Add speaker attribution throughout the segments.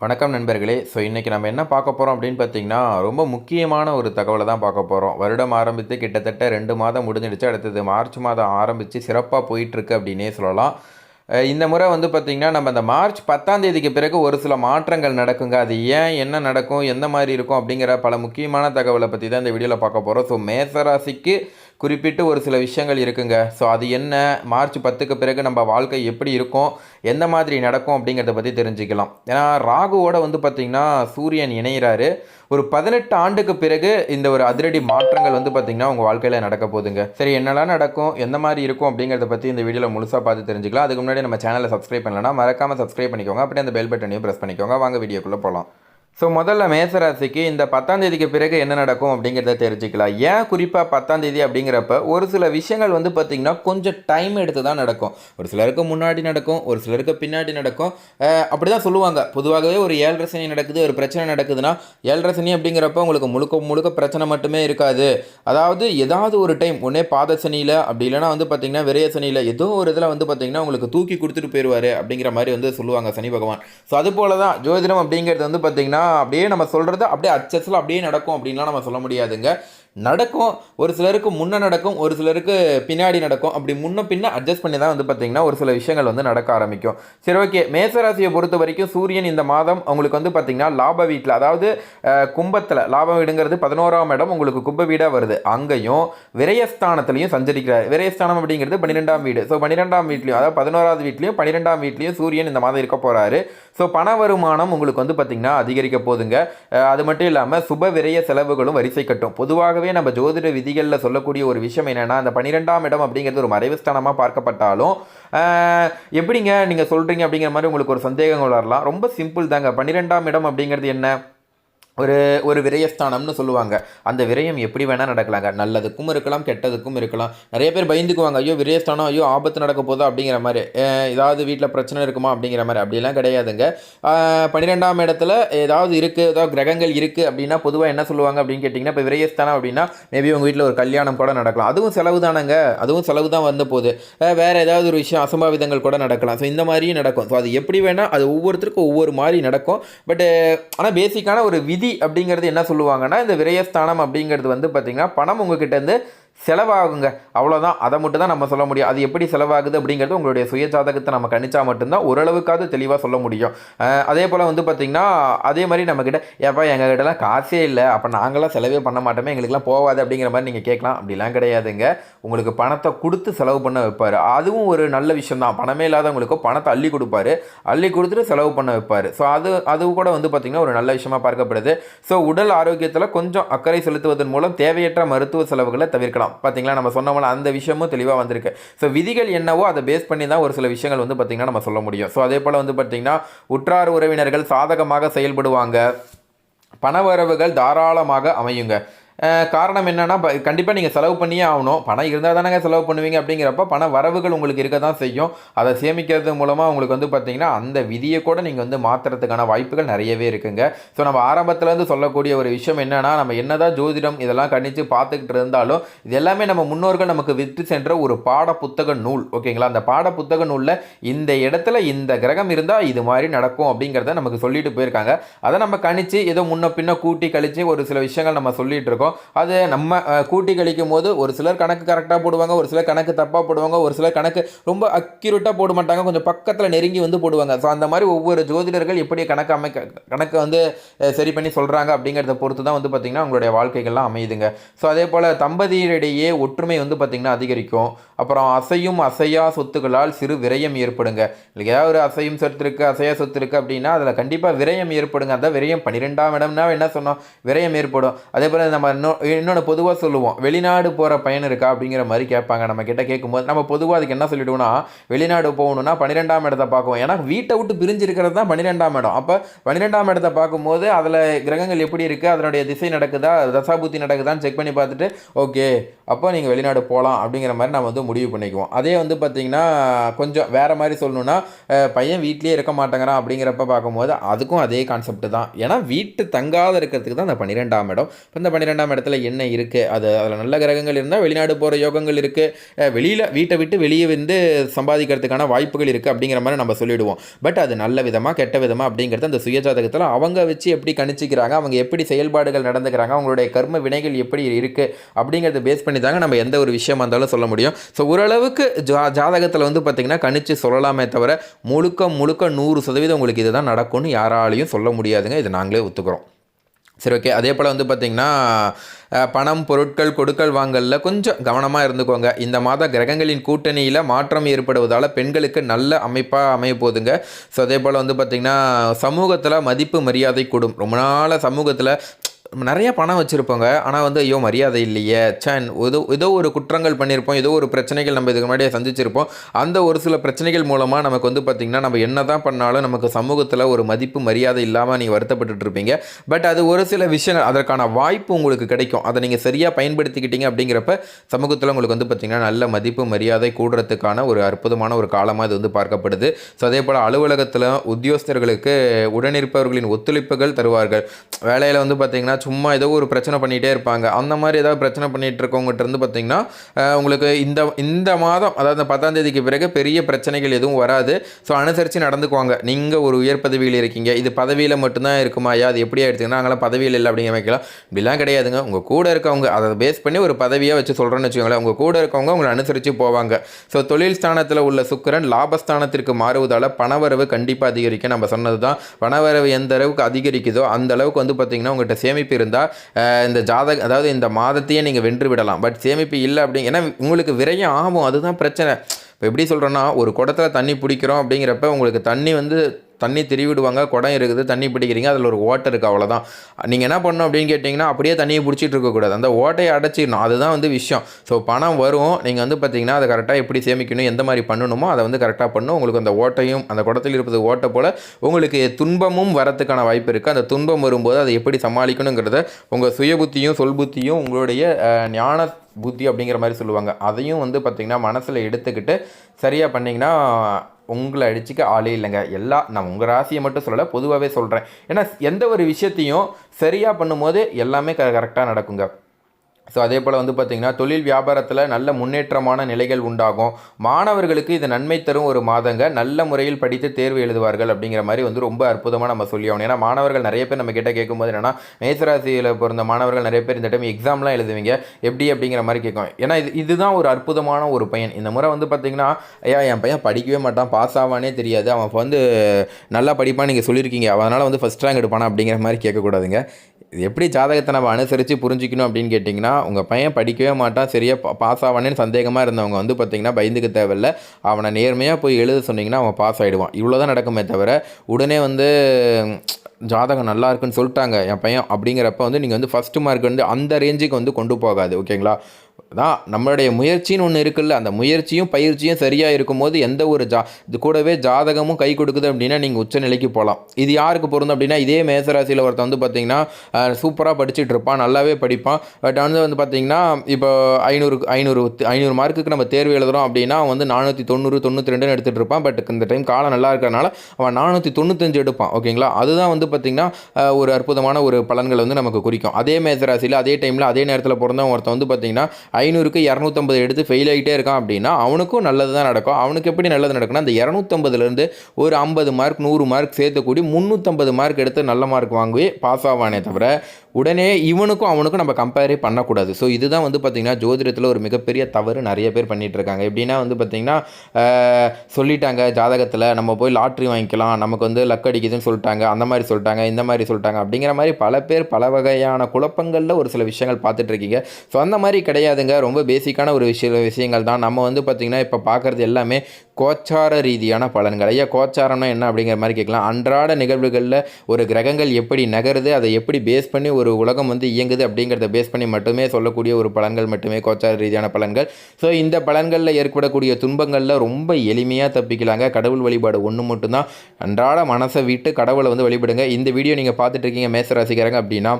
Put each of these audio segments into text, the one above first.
Speaker 1: வணக்கம் நண்பர்களே. ஸோ இன்றைக்கி நம்ம என்ன பார்க்க போகிறோம் அப்படின்னு பார்த்தீங்கன்னா ரொம்ப முக்கியமான ஒரு தகவலை தான் பார்க்க போகிறோம் வருடம் ஆரம்பித்து கிட்டத்தட்ட ரெண்டு மாதம் முடிஞ்சிடுச்சு. அடுத்தது மார்ச் மாதம் ஆரம்பித்து சிறப்பாக போயிட்டுருக்கு அப்படின்னே சொல்லலாம். இந்த முறை வந்து பார்த்திங்கன்னா நம்ம அந்த மார்ச் பத்தாம் தேதிக்கு பிறகு ஒரு சில மாற்றங்கள் நடக்குங்க. அது ஏன் என்ன நடக்கும் எந்த மாதிரி இருக்கும் அப்படிங்கிற பல முக்கியமான தகவலை பற்றி தான் இந்த வீடியோவில் பார்க்க போகிறோம் ஸோ மேசராசிக்கு குறிப்பிட்டு ஒரு சில விஷயங்கள் இருக்குங்க. ஸோ அது என்ன? மார்ச் பத்துக்கு பிறகு நம்ம வாழ்க்கை எப்படி இருக்கும்? எந்த மாதிரி நடக்கும் அப்படிங்கிறத பற்றி தெரிஞ்சுக்கலாம். ஏன்னா ராகுவோட வந்து பார்த்திங்கன்னா சூரியன் இணைகிறாரு ஒரு பதினெட்டு ஆண்டுக்கு பிறகு இந்த ஒரு அதிரடி மாற்றங்கள் வந்து பார்த்திங்கன்னா உங்கள் வாழ்க்கையில் நடக்க போகுதுங்க. சரி என்னெல்லாம் நடக்கும்? எந்த மாதிரி இருக்கும் அப்படிங்கிறத பற்றி இந்த வீடியோவில் முழுசாக பார்த்து தெரிஞ்சுக்கலாம். அதுக்கு முன்னாடி நம்ம சேனலை சப்ஸ்கிரைப் பண்ணலன்னா மறக்காமல் சப்ஸ்கிரைப் பண்ணிக்கோங்க. அப்படியே அந்த பெல் பட்டனையும் ப்ரெஸ் பண்ணிக்கோங்க. வாங்க வீடியோக்குள்ளே போகலாம் ஸோ முதல்ல மேசராசிக்கு இந்த பத்தாம் தேதிக்கு பிறகு என்ன நடக்கும் அப்படிங்கிறத தெரிஞ்சுக்கலாம். ஏன் குறிப்பாக பத்தாம் தேதி அப்படிங்கிறப்ப ஒரு சில விஷயங்கள் வந்து பார்த்திங்கன்னா கொஞ்சம் டைம் எடுத்து தான் நடக்கும். ஒரு சிலருக்கு முன்னாடி நடக்கும் ஒரு சிலருக்கு பின்னாடி நடக்கும். அப்படி தான் சொல்லுவாங்க. பொதுவாகவே ஒரு ஏழரை சனி நடக்குது ஒரு பிரச்சனை நடக்குதுன்னா ஏழரை சனி அப்படிங்கிறப்ப உங்களுக்கு முழுக்க முழுக்க பிரச்சனை மட்டுமே இருக்காது. அதாவது ஏதாவது ஒரு டைம் ஒன்றே பாத சனியில் அப்படி இல்லைன்னா வந்து பார்த்திங்கன்னா விரைய சனியில் ஏதோ ஒரு இதில் வந்து பார்த்திங்கன்னா உங்களுக்கு தூக்கி கொடுத்துட்டு போயிடுவார் அப்படிங்கிற மாதிரி வந்து சொல்லுவாங்க சனி பகவான். ஸோ அது போல தான் ஜோதிடம் அப்படிங்கிறது வந்து பார்த்திங்கன்னா அப்படியே நம்ம சொல்கிறது அப்படியே அச்சஸில் அப்படியே நடக்கும் அப்படின்லாம் நம்ம சொல்ல முடியாதுங்க. நடக்கும் ஒரு சிலருக்கு முன்னே நடக்கும் ஒரு சிலருக்கு பின்னாடி நடக்கும். அப்படி முன்ன பின்ன அட்ஜஸ்ட் பண்ணி தான் வந்து பார்த்திங்கன்னா ஒரு சில விஷயங்கள் வந்து நடக்க ஆரம்பிக்கும். சரி ஓகே மேசராசியை பொறுத்த வரைக்கும் சூரியன் இந்த மாதம் உங்களுக்கு வந்து பார்த்திங்கன்னா லாப வீட்டில் அதாவது கும்பத்தில் லாப வீடுங்கிறது பதினோராம் இடம் உங்களுக்கு கும்ப வீடாக வருது. அங்கேயும் விரயஸ்தானத்துலையும் சஞ்சரிக்கிறார். விரயஸ்தானம் அப்படிங்கிறது பன்னிரெண்டாம் வீடு. ஸோ பன்னிரெண்டாம் வீட்லையும் அதாவது பதினோராவது வீட்லையும் பன்னிரெண்டாம் வீட்லையும் சூரியன் இந்த மாதம் இருக்க போகிறாரு ஸோ பண வருமானம் உங்களுக்கு வந்து பார்த்திங்கன்னா அதிகரிக்க போதுங்க அது மட்டும் இல்லாமல் சுப விரய செலவுகளும் வரிசை கட்டும். பொதுவாகவே நம்ம ஜோதிட விதிகளில் சொல்லக்கூடிய ஒரு விஷயம் என்னென்னா அந்த பன்னிரெண்டாம் இடம் அப்படிங்கிறது ஒரு மறைவு ஸ்தானமாக பார்க்கப்பட்டாலும் எப்படிங்க நீங்கள் சொல்கிறீங்க அப்படிங்கிற மாதிரி உங்களுக்கு ஒரு சந்தேகங்கள் வரலாம். ரொம்ப சிம்பிள் தாங்க. பன்னிரெண்டாம் இடம் அப்படிங்கிறது என்ன? ஒரு ஒரு விரயஸ்தானம்னு சொல்லுவாங்க. அந்த விரயம் எப்படி வேணால் நடக்கலாங்க. நல்லதுக்கும் இருக்கலாம் கெட்டதுக்கும் இருக்கலாம். நிறைய பேர் பயந்துக்குவாங்க. ஐயோ விரயஸ்தானம் ஐயோ ஆபத்து நடக்க போதா அப்படிங்கிற மாதிரி. ஏதாவது வீட்டில் பிரச்சனை இருக்குமா அப்படிங்கிற மாதிரி. அப்படிலாம் கிடையாதுங்க. பன்னிரெண்டாம் இடத்துல ஏதாவது இருக்குது ஏதாவது கிரகங்கள் இருக்குது அப்படின்னா பொதுவாக என்ன சொல்லுவாங்க அப்படின்னு கேட்டிங்கன்னா இப்போ விரயஸ்தானம் அப்படின்னா மேபி உங்கள் வீட்டில் ஒரு கல்யாணம் கூட நடக்கலாம். அதுவும் செலவு தானங்க. அதுவும் செலவு தான் வந்த போது. வேறு ஏதாவது ஒரு விஷயம் அசம்பாவிதங்கள் கூட நடக்கலாம். ஸோ இந்த மாதிரியும் நடக்கும். ஸோ அது எப்படி வேணால் அது ஒவ்வொருத்தருக்கும் ஒவ்வொரு மாதிரி நடக்கும். பட்டு ஆனால் பேசிக்கான ஒரு விதி அப்படிங்கிறது என்ன சொல்லுவாங்கன்னா இந்த விரயஸ்தானம் அப்படிங்கிறது வந்து பார்த்திங்கன்னா பணம் உங்ககிட்ட இருந்து செலவாகுங்க. அவ்வளோதான் அதை மட்டும் தான் நம்ம சொல்ல முடியும். அது எப்படி செலவாகுது அப்படிங்கிறது உங்களுடைய சுய ஜாதகத்தை நம்ம கணிச்சா மட்டும்தான் ஓரளவுக்காவது தெளிவாக சொல்ல முடியும். அதே போல் வந்து பார்த்திங்கன்னா அதே மாதிரி நம்மக்கிட்ட ஏப்பா எங்கள் கிட்டலாம் காசே இல்லை. அப்போ நாங்களாம் செலவே பண்ண மாட்டோமே. எங்களுக்குலாம் போகாது. அப்படிங்கிற மாதிரி நீங்கள் கேட்கலாம். அப்படிலாம் கிடையாதுங்க. உங்களுக்கு பணத்தை கொடுத்து செலவு பண்ண வைப்பார். அதுவும் ஒரு நல்ல விஷயம் தான். பணமே இல்லாதவங்களுக்கு பணத்தை அள்ளி கொடுப்பாரு. அள்ளி கொடுத்துட்டு செலவு பண்ண வைப்பார். ஸோ அது அது கூட வந்து பார்த்திங்கன்னா ஒரு நல்ல விஷயமாக பார்க்கப்படுது. ஸோ உடல் ஆரோக்கியத்தில் கொஞ்சம் அக்கறை செலுத்துவதன் மூலம் தேவையற்ற மருத்துவ செலவுகளை தவிர்க்கலாம். பார்த்தீங்களா நம்ம சொன்னோம்ல அந்த விஷயமும் தெளிவாக வந்திருக்கு. ஸோ விதிகள் என்னவோ அதை பேஸ் பண்ணி தான் ஒரு சில விஷயங்கள் வந்து பார்த்திங்கன்னா நம்ம சொல்ல முடியும். ஸோ அதே போல் வந்து பார்த்திங்கன்னா உற்றார் உறவினர்கள் சாதகமாக செயல்படுவாங்க. பணவரவுகள் தாராளமாக அமையுங்க. காரணம் என்னென்னா கண்டிப்பாக நீங்கள் செலவு பண்ணியே ஆகணும். பணம் இருந்தால் தானேங்க செலவு பண்ணுவீங்க அப்படிங்கிறப்ப பண வரவுகள் உங்களுக்கு இருக்க தான் செய்யும். அதை சேமிக்கிறது மூலமாக உங்களுக்கு வந்து பார்த்தீங்கன்னா அந்த விதியை கூட நீங்கள் வந்து மாற்றுறதுக்கான வாய்ப்புகள் நிறையவே இருக்குங்க. ஸோ நம்ம ஆரம்பத்துலேருந்து சொல்லக்கூடிய ஒரு விஷயம் என்னென்னா நம்ம என்னதான் ஜோதிடம் இதெல்லாம் கணித்து பார்த்துக்கிட்டு இருந்தாலும் இது எல்லாமே நம்ம முன்னோர்கள் நமக்கு விற்று சென்ற ஒரு பாட புத்தக நூல் ஓகேங்களா? அந்த பாட புத்தக நூலில் இந்த இடத்துல இந்த கிரகம் இருந்தால் இது மாதிரி நடக்கும் அப்படிங்கிறத நமக்கு சொல்லிட்டு போயிருக்காங்க. அதை நம்ம கணிச்சு ஏதோ முன்ன பின்ன கூட்டி கழித்து ஒரு சில விஷயங்கள் நம்ம சொல்லிகிட்டு இருக்கோம். அது நம்ம கூட்டி கழிக்கும் போது ஒரு சிலர் கணக்கு கரெக்டாக போடுவாங்க ஒரு சிலர் கணக்கு தப்பாக போடுவாங்க ஒரு சிலர் கணக்கு ரொம்ப அக்யூரேட்டாக போட மாட்டாங்க. கொஞ்சம் பக்கத்தில் நெருங்கி வந்து போடுவாங்க. ஸோ அந்த மாதிரி ஒவ்வொரு ஜோதிடர்கள் எப்படி கணக்கு அமைக்க கணக்கை வந்து சரி பண்ணி சொல்கிறாங்க அப்படிங்கிறத பொறுத்து தான் வந்து பார்த்திங்கன்னா உங்களுடைய வாழ்க்கைகள்லாம் அமையுதுங்க. ஸோ அதே போல் தம்பதியரிடையே ஒற்றுமை வந்து பார்த்திங்கன்னா அதிகரிக்கும். அப்புறம் அசையும் அசையா சொத்துக்களால் சிறு விரயம் ஏற்படுங்க. இல்லை ஏதாவது ஒரு அசையும் சொத்து இருக்குது அசையா சொத்து இருக்குது அப்படின்னா அதில் கண்டிப்பாக விரயம் ஏற்படுங்க. அந்த விரயம் பன்னிரெண்டாம் இடம்னா என்ன சொன்னோம்? விரயம் ஏற்படும். அதே போல் நம்ம இன்னொன்று பொதுவாக சொல்லுவோம். வெளிநாடு போகிற பயன் இருக்கா அப்படிங்கிற மாதிரி கேட்பாங்க. நம்ம கிட்ட கேட்கும்போது நம்ம பொதுவாக அதுக்கு என்ன சொல்லிவிடுவோம்னா வெளிநாடு போகணும்னா பன்னிரெண்டாம் இடத்தை பார்க்குவோம். ஏன்னா வீட்டை விட்டு பிரிஞ்சு இருக்கிறது தான் பன்னிரெண்டாம் இடம். அப்போ பன்னிரெண்டாம் இடத்தை பார்க்கும்போது அதில் கிரகங்கள் எப்படி இருக்குது அதனுடைய திசை நடக்குதா தசாபுத்தி நடக்குதான்னு செக் பண்ணி பார்த்துட்டு ஓகே அப்போ நீங்கள் வெளிநாடு போகலாம் அப்படிங்கிற மாதிரி நம்ம வந்து முடிவு பண்ணிக்குவோம். அதே வந்து பார்த்திங்கன்னா கொஞ்சம் வேறு மாதிரி சொல்லணுன்னா பையன் வீட்லேயே இருக்க மாட்டேங்கிறான் அப்படிங்கிறப்ப பார்க்கும்போது அதுக்கும் அதே கான்செப்ட் தான். ஏன்னா வீட்டு தங்காத இருக்கிறதுக்கு தான் அந்த பன்னிரெண்டாம் இடம். இப்போ இந்த பன்னிரெண்டாம் ரெண்டாம் இடத்துல என்ன இருக்குது அது அதில் நல்ல கிரகங்கள் இருந்தால் வெளிநாடு போகிற யோகங்கள் இருக்குது வெளியில் வீட்டை விட்டு வெளியே வந்து சம்பாதிக்கிறதுக்கான வாய்ப்புகள் இருக்குது அப்படிங்கிற மாதிரி நம்ம சொல்லிவிடுவோம் பட் அது நல்ல விதமாக கெட்ட விதமாக அப்படிங்கிறது அந்த சுயஜாதகத்தில் அவங்க வச்சு எப்படி கணிச்சிக்கிறாங்க அவங்க எப்படி செயல்பாடுகள் நடந்துக்கிறாங்க அவங்களுடைய கர்ம வினைகள் எப்படி இருக்குது அப்படிங்கிறத பேஸ் பண்ணி தாங்க நம்ம எந்த ஒரு விஷயமா இருந்தாலும் சொல்ல முடியும். ஸோ ஓரளவுக்கு ஜா ஜாதகத்தில் வந்து பார்த்திங்கன்னா கணிச்சு சொல்லலாமே தவிர முழுக்க முழுக்க நூறு சதவீதம் உங்களுக்கு இதுதான் நடக்கும்னு யாராலையும் சொல்ல முடியாதுங்க. இதை நாங்களே ஒத்துக்கிறோம். சரி ஓகே அதே போல் வந்து பார்த்திங்கன்னா பணம் பொருட்கள் கொடுக்கல் வாங்கலில் கொஞ்சம் கவனமாக இருந்துக்கோங்க. இந்த மாத கிரகங்களின் கூட்டணியில் மாற்றம் ஏற்படுவதால் பெண்களுக்கு நல்ல அமைப்பாக அமைய போதுங்க ஸோ அதே போல் வந்து பார்த்திங்கன்னா சமூகத்தில் மதிப்பு மரியாதை கூடும். ரொம்ப நாள் சமூகத்தில் நிறைய பணம் வச்சுருப்போங்க. ஆனால் வந்து ஐயோ மரியாதை இல்லையே. சேன் ஏதோ ஏதோ ஒரு குற்றங்கள் பண்ணியிருப்போம் ஏதோ ஒரு பிரச்சனைகள் நம்ம இதுக்கு முன்னாடியே சந்திச்சிருப்போம். அந்த ஒரு சில பிரச்சனைகள் மூலமாக நமக்கு வந்து பார்த்திங்கன்னா நம்ம என்ன தான் பண்ணாலும் நமக்கு சமூகத்தில் ஒரு மதிப்பு மரியாதை இல்லாமல் நீங்கள் வருத்தப்பட்டுட்டு இருப்பீங்க. பட் அது ஒரு சில விஷயங்கள் அதற்கான வாய்ப்பு உங்களுக்கு கிடைக்கும். அதை நீங்கள் சரியாக பயன்படுத்திக்கிட்டீங்க அப்படிங்கிறப்ப சமூகத்தில் உங்களுக்கு வந்து பார்த்திங்கன்னா நல்ல மதிப்பு மரியாதை கூடுறதுக்கான ஒரு அற்புதமான ஒரு காலமாக இது வந்து பார்க்கப்படுது. ஸோ அதே போல் அலுவலகத்தில் உத்தியோகஸ்தர்களுக்கு உடனிருப்பவர்களின் ஒத்துழைப்புகள் தருவார்கள். வேலையில் வந்து பார்த்திங்கன்னா சும்மா ஏதோ ஒரு பிரச்சனை பண்ணிகிட்டே இருப்பாங்க. அந்த மாதிரி ஏதாவது பிரச்சனை பண்ணிகிட்டு இருக்கவங்ககிட்ட இருந்து பார்த்திங்கன்னா உங்களுக்கு இந்த இந்த மாதம் அதாவது பத்தாம் தேதிக்கு பிறகு பெரிய பிரச்சனைகள் எதுவும் வராது. ஸோ அனுசரித்து நடந்துக்குவாங்க. நீங்கள் ஒரு உயர் பதவியில் இருக்கீங்க. இது பதவியில் மட்டும்தான் இருக்குமா? ஐயா அது எப்படி எடுத்துங்கன்னா நாங்களாம் பதவியில் இல்லை அப்படிங்கிற வைக்கலாம் இப்படிலாம் கிடையாதுங்க. உங்கள் கூட இருக்கவங்க அதை பேஸ் பண்ணி ஒரு பதவியாக வச்சு சொல்கிறேன்னு வச்சுக்கோங்களேன் உங்கள் கூட இருக்கவங்க உங்களை அனுசரித்து போவாங்க. ஸோ தொழில் ஸ்தானத்தில் உள்ள சுக்கிரன் லாபஸ்தானத்திற்கு மாறுவதால் பணவரவு கண்டிப்பாக அதிகரிக்க நம்ம சொன்னது தான் பணவரவு எந்த அளவுக்கு அதிகரிக்குதோ அந்த அளவுக்கு வந்து பார்த்திங்கன்னா உங்கள்கிட்ட சேமிப்பு இருந்தால் இந்த ஜாதக அதாவது இந்த மாதத்தையே நீங்கள் வென்று விடலாம். பட் சேமிப்பு இல்லை அப்படிங்க ஏன்னா உங்களுக்கு விரையும் ஆகும். அதுதான் பிரச்சனை. இப்போ எப்படி சொல்கிறேன்னா ஒரு குடத்துல தண்ணி பிடிக்கிறோம் அப்படிங்கிறப்ப உங்களுக்கு தண்ணி வந்து தண்ணி திருவிடுவாங்க குடம் இருக்குது தண்ணி பிடிக்கிறீங்க அதில் ஒரு ஓட்டை இருக்குது அவ்வளோதான் நீங்கள் என்ன பண்ணணும் அப்படின்னு கேட்டிங்கன்னா அப்படியே தண்ணியை பிடிச்சிட்டு இருக்கக்கூடாது அந்த ஓட்டையை அடைச்சிடணும். அதுதான் வந்து விஷயம். ஸோ பணம் வரும். நீங்கள் வந்து பார்த்தீங்கன்னா அதை கரெக்டாக எப்படி சேமிக்கணும் எந்த மாதிரி பண்ணணுமோ அதை வந்து கரெக்டாக பண்ணணும். உங்களுக்கு அந்த ஓட்டையும் அந்த குடத்தில் இருப்பது ஓட்டை போல் உங்களுக்கு துன்பமும் வரத்துக்கான வாய்ப்பு இருக்குது அந்த துன்பம் வரும்போது அதை எப்படி சமாளிக்கணுங்கிறத உங்கள் சுய புத்தியும் சொல் புத்தியும் உங்களுடைய ஞான புத்தி அப்படிங்கிற மாதிரி சொல்லுவாங்க. அதையும் வந்து பார்த்திங்கன்னா மனசில் எடுத்துக்கிட்டு சரியாக பண்ணிங்கன்னா உங்களை அடிச்சுக்க ஆளே இல்லைங்க. எல்லா நான் உங்கள் ராசியை மட்டும் சொல்லலை பொதுவாகவே சொல்கிறேன் ஏன்னா எந்த ஒரு விஷயத்தையும் சரியாக பண்ணும்போது எல்லாமே க கரெக்டாக நடக்குங்க. ஸோ அதே போல் வந்து பார்த்திங்கன்னா தொழில் வியாபாரத்தில் நல்ல முன்னேற்றமான நிலைகள் உண்டாகும். மாணவர்களுக்கு இது நன்மை தரும் ஒரு மாதங்க. நல்ல முறையில் படித்து தேர்வு எழுதுவார்கள் அப்படிங்கிற மாதிரி வந்து ரொம்ப அற்புதமாக நம்ம சொல்லி ஆகணும். ஏன்னா மாணவர்கள் நிறைய பேர் நம்ம கிட்ட கேட்கும்போது என்னென்னா மேசராசியில் பிறந்த மாணவர்கள் நிறைய பேர் இந்த டைம் எக்ஸாம்லாம் எழுதுவீங்க. எப்படி அப்படிங்கிற மாதிரி கேட்கும். ஏன்னா இது இதுதான் ஒரு அற்புதமான ஒரு பையன். இந்த முறை வந்து பார்த்திங்கன்னா ஐயா என் பையன் படிக்கவே மாட்டான். பாஸ் ஆவானே தெரியாது. அவன் வந்து நல்லா படிப்பான் நீங்கள் சொல்லியிருக்கீங்க. அதனால் வந்து ஃபஸ்ட் ரேங்க் எடுப்பானா அப்படிங்கிற மாதிரி கேட்கக்கூடாதுங்க. இது எப்படி ஜாதகத்தை நம்ம அனுசரித்து புரிஞ்சிக்கணும் அப்படின்னு கேட்டிங்கன்னா உங்கள் பையன் படிக்கவே மாட்டான் சரியாக பாஸ் ஆவானேன்னு சந்தேகமாக இருந்தவங்க வந்து பார்த்திங்கன்னா பயந்துக்க தேவையில்ல. அவனை நேர்மையாக போய் எழுத சொன்னிங்கன்னா அவன் பாஸ் ஆகிடுவான் இவ்வளோ தான் நடக்குமே தவிர உடனே வந்து ஜாதகம் நல்லா இருக்குன்னு சொல்லிட்டாங்க என் பையன் அப்படிங்கிறப்ப வந்து நீங்கள் வந்து ஃபஸ்ட்டு மார்க் வந்து அந்த ரேஞ்சுக்கு வந்து கொண்டு போகாது ஓகேங்களா தான் நம்மளுடைய முயற்சின்னு ஒன்று இருக்குல்ல அந்த முயற்சியும் பயிற்சியும் சரியாக இருக்கும்போது எந்த ஒரு ஜா இது கூடவே ஜாதகமும் கை கொடுக்குது அப்படின்னா நீங்கள் உச்ச நிலைக்கு போகலாம் இது யாருக்கு பொருந்தும் அப்படின்னா இதே மேசராசியில் ஒருத்தன் வந்து பார்த்தீங்கன்னா சூப்பராக படிச்சுட்டு இருப்பான் நல்லாவே படிப்பான். பட் வந்து வந்து பார்த்தீங்கன்னா இப்போ ஐநூறு ஐநூறு ஐநூறு மார்க்குக்கு நம்ம தேர்வு எழுதுறோம் அப்படின்னா அவன் வந்து நானூற்றி தொண்ணூறு தொண்ணூற்றி ரெண்டுன்னு எடுத்துகிட்டு இருப்பான். பட் இந்த டைம் காலம் நல்லா இருக்கிறனால அவன் நானூற்றி தொண்ணூத்தஞ்சு எடுப்பான். ஓகேங்களா? அதுதான் வந்து பார்த்திங்கன்னா ஒரு அற்புதமான ஒரு பலன்களை வந்து நமக்கு குறிக்கும். அதே மேசராசியில் அதே டைமில் அதே நேரத்தில் பிறந்தவன் ஒருத்தன் வந்து பார்த்திங்கன்னா ஐநூறுக்கு இரநூத்தம்பது எடுத்து ஃபெயில் ஆகிட்டே இருக்கான் அப்படின்னா அவனுக்கும் நல்லது தான் நடக்கும். அவனுக்கு எப்படி நல்லது நடக்கும்னா அந்த இரநூத்தம்பதுலேருந்து ஒரு ஐம்பது மார்க் நூறு மார்க் சேர்த்துக்கூடி முந்நூற்றம்பது மார்க் எடுத்து நல்ல மார்க் வாங்கி பாஸ் ஆவானே தவிர உடனே இவனுக்கும் அவனுக்கும் நம்ம கம்பேரே பண்ணக்கூடாது. ஸோ இதுதான் வந்து பார்த்திங்கன்னா ஜோதிடத்தில் ஒரு மிகப்பெரிய தவறு நிறைய பேர் பண்ணிகிட்டு இருக்காங்க எப்படின்னா வந்து பார்த்திங்கன்னா சொல்லிட்டாங்க ஜாதகத்தில் நம்ம போய் லாட்ரி வாங்கிக்கலாம் நமக்கு வந்து லக் அடிக்குதுன்னு சொல்லிட்டாங்க அந்த மாதிரி சொல்லிட்டாங்க இந்த மாதிரி சொல்லிட்டாங்க அப்படிங்கிற மாதிரி பல பேர் பல வகையான குழப்பங்களில் ஒரு சில விஷயங்கள் பார்த்துட்ருக்கீங்க ஸோ அந்த மாதிரி கிடையாதுங்க. ரொம்ப பேசிக்கான ஒரு விஷய விஷயங்கள் தான். நம்ம வந்து பார்த்திங்கன்னா இப்போ பார்க்குறது எல்லாமே கோச்சார ரீதியான பலன்கள். ஐயா கோச்சாரம்னா என்ன அப்படிங்கிற மாதிரி கேட்கலாம். அன்றாட நிகழ்வுகளில் ஒரு கிரகங்கள் எப்படி நகருது அதை எப்படி பேஸ் பண்ணி ஒரு உலகம் வந்து இயங்குது அப்படிங்கிறத பேஸ் பண்ணி மட்டுமே சொல்லக்கூடிய ஒரு பலன்கள் மட்டுமே கோச்சார ரீதியான பலன்கள். ஸோ இந்த பலன்களில் ஏற்படக்கூடிய துன்பங்களில் ரொம்ப எளிமையாக தப்பிக்கலாங்க. கடவுள் வழிபாடு ஒன்று மட்டும்தான். அன்றாட மனசை விட்டு கடவுளை வந்து வழிபடுங்க. இந்த வீடியோ நீங்கள் பார்த்துட்டு இருக்கீங்க மேசராசிக்காரங்க அப்படின்னா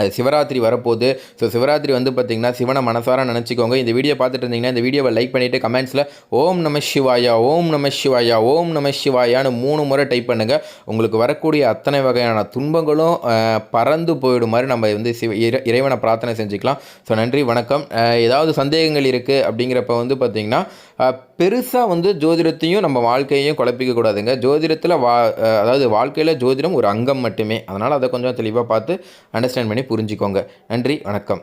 Speaker 1: சிவராத்திரி வரப்போகுது. ஸோ சிவராத்திரி வந்து பார்த்திங்கன்னா சிவனை மனசார நினச்சிக்கோங்க. இந்த வீடியோ பார்த்துட்டு இருந்தீங்கன்னா இந்த வீடியோவை லைக் பண்ணிவிட்டு கமெண்ட்ஸில் ஓம் நம சிவாயா ஓம் நம சிவாயா ஓம் நம சிவாயான்னு மூணு முறை டைப் பண்ணுங்கள் உங்களுக்கு வரக்கூடிய அத்தனை வகையான துன்பங்களும் பறந்து போயிடும் மாதிரி நம்ம வந்து சிவ இறை- இறைவனை பிரார்த்தனை செஞ்சுக்கலாம். ஸோ நன்றி வணக்கம். ஏதாவது சந்தேகங்கள் இருக்குது அப்படிங்கிறப்ப வந்து பார்த்திங்கன்னா பெருசாக வந்து ஜோதிடத்தையும் நம்ம வாழ்க்கையையும் குழப்பிக்க கூடாதுங்க. ஜோதிடத்தில் வா அதாவது வாழ்க்கையில் ஜோதிடம் ஒரு அங்கம் மட்டுமே. அதனால் அதை கொஞ்சம் தெளிவாக பார்த்து அண்டர்ஸ்டாண்ட் பண்ணி புரிஞ்சுக்கோங்க. நன்றி வணக்கம்.